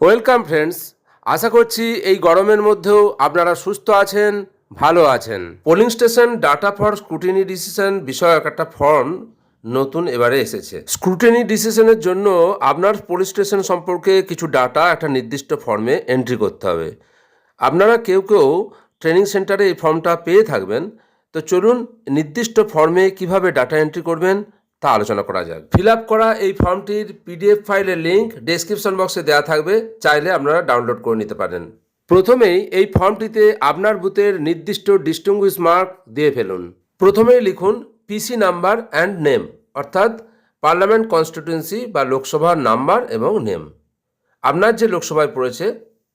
Welcome friends, আশা করছি এই গরমের মধ্যেও আপনারা সুস্থ আছেন, ভালো আছেন। Polling station data for scrutiny decision বিষয়ক একটা ফর্ম নতুন এবারে এসেছে। স্ক্রুটিনি ডিসিশনের জন্য আপনার পুলিশ স্টেশন সম্পর্কে কিছু ডাটা একটা নির্দিষ্ট ফর্মে এন্ট্রি করতে হবে। আপনারা কেউ কেউ ট্রেনিং সেন্টারে এই ফর্মটা পেয়ে থাকবেন। তো চলুন, নির্দিষ্ট ফর্মে কীভাবে ডাটা এন্ট্রি করবেন তা আলোচনা করা যাক। ফিল আপ করা এই ফর্মটির পিডিএফ ফাইলের লিঙ্ক ডেসক্রিপশন বক্সে দেওয়া থাকবে, চাইলে আপনারা ডাউনলোড করে নিতে পারেন। প্রথমেই এই ফর্মটিতে আপনার বুথের নির্দিষ্ট ডিস্টিংগুইশ মার্ক দিয়ে ফেলুন। প্রথমেই লিখুন পিসি নাম্বার অ্যান্ড নেম অর্থাৎ পার্লামেন্ট কনস্টিটিউয়েন্সি বা লোকসভার নাম্বার এবং নেম আপনার যে লোকসভায় পড়েছে,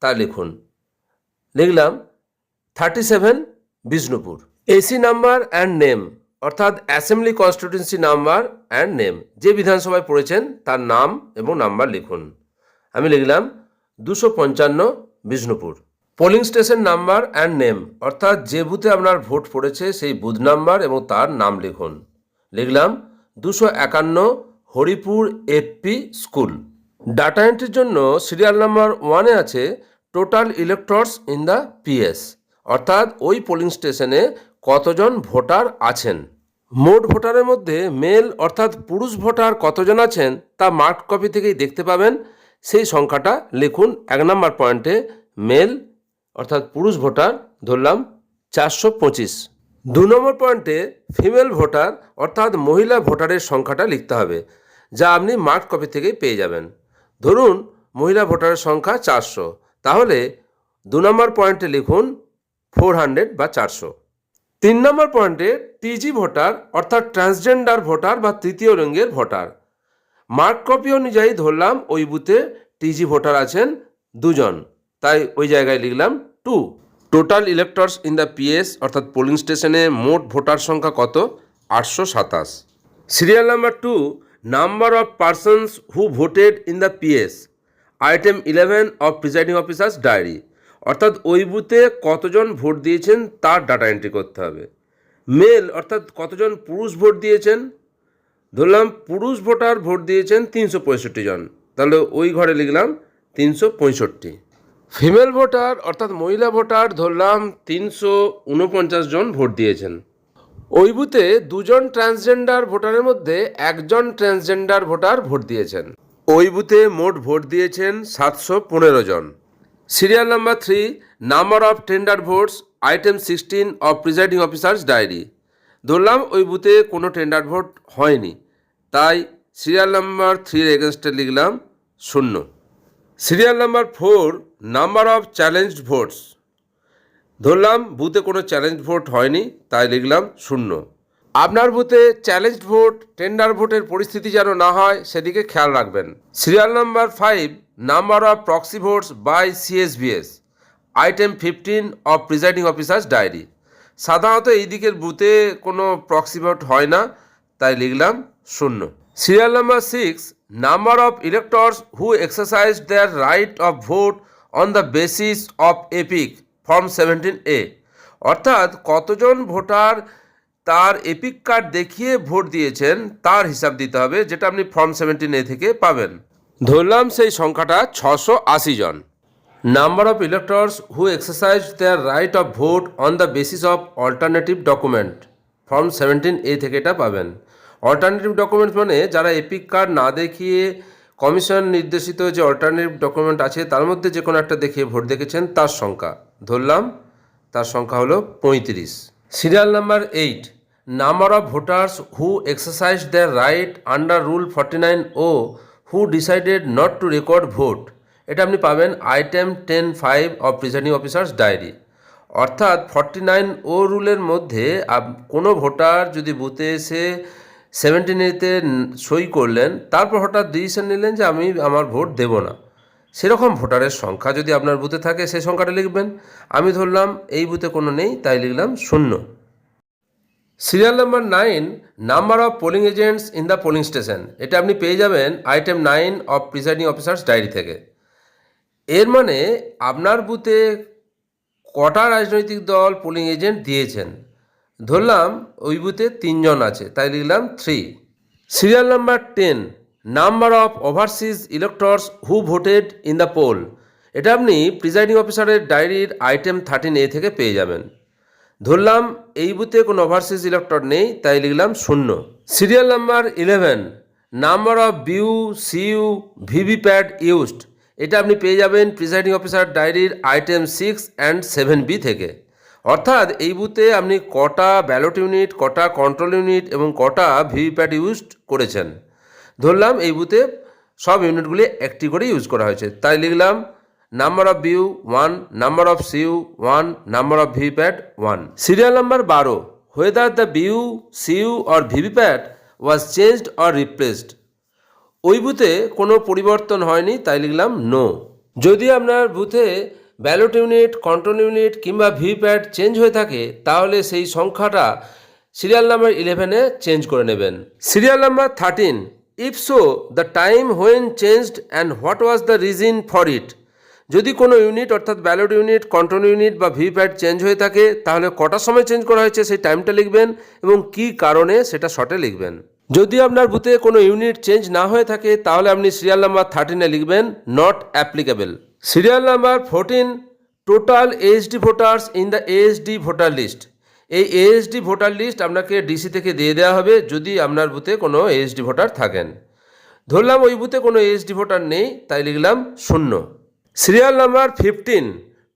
তা লিখুন। লিখলাম thirty seven Bishnupur AC number and name অর্থাৎ assembly constituency number and name যে বিধানসভায় পড়েছেন, তার নাম এবং নাম্বার লিখুন। আমি লিখলাম দুশো পঞ্চান্ন Bishnupur. Polling station number and name অর্থাৎ যে বুথে আপনার ভোট পড়েছে, সেই বুথ নাম্বার এবং তার নাম লিখুন। লিখলাম দুশো একান্ন হরিপুর এফপি স্কুল। ডাটা এন্ট্রির জন্য সিরিয়াল নাম্বার ওয়ানে আছে total electors in the PS অর্থাৎ ওই পোলিং স্টেশনে কতজন ভোটার আছেন? মোট ভোটারের মধ্যে মেল অর্থাৎ পুরুষ ভোটার কতজন আছেন তা মার্ক কপি থেকেই দেখতে পাবেন। সেই সংখ্যাটা লিখুন এক নম্বর পয়েন্টে, মেল অর্থাৎ পুরুষ ভোটার, ধরলাম চারশো পঁচিশ। দু নম্বর পয়েন্টে ফিমেল ভোটার অর্থাৎ মহিলা ভোটারের সংখ্যাটা লিখতে হবে, যা আপনি মার্ক কপি থেকেই পেয়ে যাবেন। ধরুন মহিলা ভোটারের সংখ্যা চারশো, তাহলে দু নম্বর পয়েন্টে লিখুন ফোর হান্ড্রেড বা চারশো। তিন নম্বর পয়েন্টে টিজি ভোটার, অর্থাৎ ট্রান্সজেন্ডার ভোটার বা তৃতীয় লিঙ্গের ভোটার। মার্ক কপি অনুযায়ী ধরলাম, ওই বুথে টিজি ভোটার আছেন দুজন। তাই ওই জায়গায় লিখলাম two. Total electors in the PS, অর্থাৎ পোলিং স্টেশনে মোট ভোটার সংখ্যা কত? আটশো সাতাশ। Serial number two, number of persons who voted in the PS. Item eleven of presiding officers diary. অর্থাৎ ওই বুথে কতজন ভোট দিয়েছেন তার ডাটা এন্ট্রি করতে হবে। মেল অর্থাৎ কতজন পুরুষ ভোট দিয়েছেন? ধরলাম পুরুষ ভোটার ভোট দিয়েছেন তিনশো পঁয়ষট্টি জন। তাহলে ওই ঘরে লিখলাম তিনশো পঁয়ষট্টি। ফিমেল ভোটার, অর্থাৎ মহিলা ভোটার, ধরলাম তিনশো উনপঞ্চাশ জন ভোট দিয়েছেন। ওই বুথে দুজন ট্রান্সজেন্ডার ভোটারের মধ্যে একজন ট্রান্সজেন্ডার ভোটার ভোট দিয়েছেন। ওই বুথে মোট ভোট দিয়েছেন সাতশো পনেরো জন। Serial number three, number of tender votes, item sixteen of presiding officers diary. ধরলাম ওই বুথে কোনো টেন্ডার ভোট হয়নি, তাই সিরিয়াল নাম্বার থ্রির এগেনস্টে লিখলাম শূন্য। Serial number four, number of challenged votes. ধরলাম বুথে কোনো চ্যালেঞ্জ ভোট হয়নি, তাই লিখলাম শূন্য। আপনার বুথে চ্যালেঞ্জ ভোট টেন্ডার ভোটের পরিস্থিতি যেন না হয়, সেদিকে খেয়াল রাখবেন। Serial number five number of proxy votes by CSBS item fifteen of presiding officers diary সাধারণত এই দিকের বুথে কোনো প্রক্সি ভোট হয় না, তাই লিখলাম শূন্য। Serial number six number of electors who exercise their right of vote on the basis of EPIC form seventeen A অর্থাৎ কতজন ভোটার তার এপিক কার্ড দেখিয়ে ভোট দিয়েছেন, তার হিসাব দিতে হবে, যেটা আপনি ফর্ম সেভেন্টিন এ থেকে পাবেন। ধরলাম সেই সংখ্যাটা ছশো আশি জন। Number of electors who exercise their right of vote on the basis of alternative document form seventeen A থেকে এটা পাবেন। অল্টারনেটিভ ডকুমেন্ট মানে যারা এপিক কার্ড না দেখিয়ে কমিশন নির্দেশিত যে অল্টারনেটিভ ডকুমেন্ট আছে, তার মধ্যে যে কোনো একটা দেখিয়ে ভোট দেখেছেন, তার সংখ্যা। ধরলাম, তার সংখ্যা হলো পঁয়ত্রিশ। Serial number eight number of voters who exercise the right under rule forty nine O who decided not to record vote এটা আপনি পাবেন item ten five of presiding officers diary অর্থাৎ ফর্টি নাইন ও রুলের মধ্যে কোনো voter যদি বুথে এসে সেভেন্টিন এতে সই করলেন, তারপর হঠাৎ ডিসিশন নিলেন যে আমি আমার ভোট দেব না। সেরকম ভোটারের সংখ্যা যদি আপনার বুথে থাকে, সেই সংখ্যাটা লিখবেন। আমি ধরলাম, এই বুথে কোনো নেই, তাই লিখলাম শূন্য। Serial number nine, number of polling agents in the polling station. এটা আপনি পেয়ে যাবেন item nine of presiding officers diary থেকে। এর মানে আপনার বুথে কটা রাজনৈতিক দল পোলিং এজেন্ট দিয়েছেন? ধরলাম, ওই বুথে তিনজন আছে, তাই লিখলাম three. Serial number ten number of overseas electors who voted in the poll. এটা আপনি প্রিজাইডিং অফিসারের ডায়েরির আইটেম থার্টিন এ থেকে পেয়ে যাবেন। ধরলাম এই বুথে কোনো ওভারসিজ ইলেক্টর নেই, তাই লিখলাম শূন্য। Serial number eleven number of BU CU VVPAT used. এটা আপনি পেয়ে যাবেন প্রিজাইডিং অফিসার ডায়েরির item six and seven B থেকে। অর্থাৎ এই বুথে আপনি কটা ব্যালট ইউনিট, কটা কন্ট্রোল ইউনিট এবং কটা ভিভিপ্যাট ইউজ করেছেন। ধরলাম এই বুথে সব ইউনিটগুলি একটি করে ইউজ করা হয়েছে। তাই লিখলাম number of BU one number of CU one number of VVPAT one serial number বারো whether the BU CU or VVPAT was changed or replaced ওই বুথে কোনো পরিবর্তন হয়নি, তাই লিখলাম নো যদি আপনার বুথে ব্যালট ইউনিট কন্ট্রোল ইউনিট কিংবা ভিপ্যাট চেঞ্জ হয়ে থাকে, তাহলে সেই সংখ্যাটা সিরিয়াল নাম্বার ইলেভেনে চেঞ্জ করে নেবেন। Serial number thirteen if so the time when changed and what was the reason for it যদি কোনো ইউনিট অর্থাৎ ব্যালট ইউনিট কন্ট্রোল ইউনিট বা ভিপ্যাট চেঞ্জ হয়ে থাকে, তাহলে কটার সময় চেঞ্জ করা হয়েছে সেই টাইমটা লিখবেন এবং কী কারণে সেটা শর্টে লিখবেন। যদি আপনার বুথে কোনো ইউনিট চেঞ্জ না হয়ে থাকে, তাহলে আপনি সিরিয়াল নাম্বার থার্টিনে লিখবেন not applicable serial number fourteen total HD voters in the HD voter list এই এইচডি ভোটার লিস্ট আপনাকে ডিসি থেকে দিয়ে দেওয়া হবে যদি আপনার বুথে কোনো এইচডি ভোটার থাকেন। ধরলাম ওই বুথে কোনো এইচডি ভোটার নেই, তাই লিখলাম শূন্য। Serial number fifteen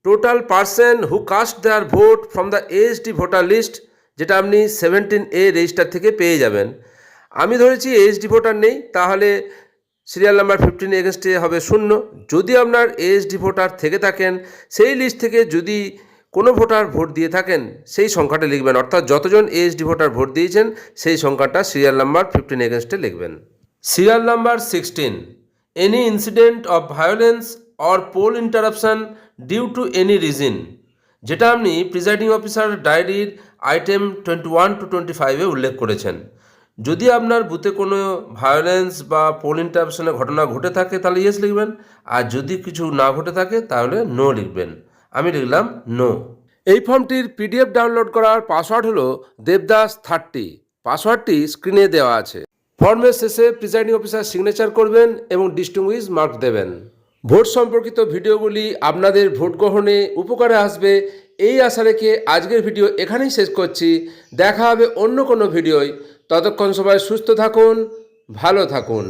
total person who cast their vote from the HD voter list যেটা আপনি সেভেন্টিন এ রেজিস্টার থেকে পেয়ে যাবেন। আমি ধরেছি এইচডি ভোটার নেই, তাহলে সিরিয়াল নাম্বার ফিফটিন এগেনস্টে হবে শূন্য। যদি আপনার এইচডি ভোটার থেকে থাকেন, সেই লিস্ট থেকে যদি কোনো ভোটার ভোট দিয়ে থাকেন, সেই সংখ্যাটা লিখবেন। অর্থাৎ যতজন এইচডি ভোটার ভোট দিয়েছেন, সেই সংখ্যাটা সিরিয়াল নাম্বার ফিফটিন এগেনস্টে লিখবেন। Serial number sixteen any incident of violence or poll interruption due to any reason যেটা আপনি প্রিজাইডিং অফিসার ডায়েরির item twenty one two twenty ফাইভে উল্লেখ করেছেন। যদি আপনার বুথে কোনো ভায়োলেন্স বা পোল ইন্টারাপশনের ঘটনা ঘটে থাকে, তাহলে ইয়েস লিখবেন। আর যদি কিছু না ঘটে থাকে, তাহলে নো লিখবেন। আমি লিখলাম নো এই ফর্মটির পিডিএফ ডাউনলোড করার পাসওয়ার্ড হলো দেবদাস থার্টি। পাসওয়ার্ডটি স্ক্রিনে দেওয়া আছে। ফর্মের শেষে প্রিজাইডিং অফিসার সিগনেচার করবেন এবং ডিস্টিংগুইশ মার্ক দেবেন। ভোট সম্পর্কিত ভিডিওগুলি আপনাদের ভোট গ্রহণে উপকারে আসবে। এই আশা রেখে আজকের ভিডিও এখানেই শেষ করছি। দেখা হবে অন্য কোনো ভিডিওয়। ততক্ষণ সবাই সুস্থ থাকুন, ভালো থাকুন।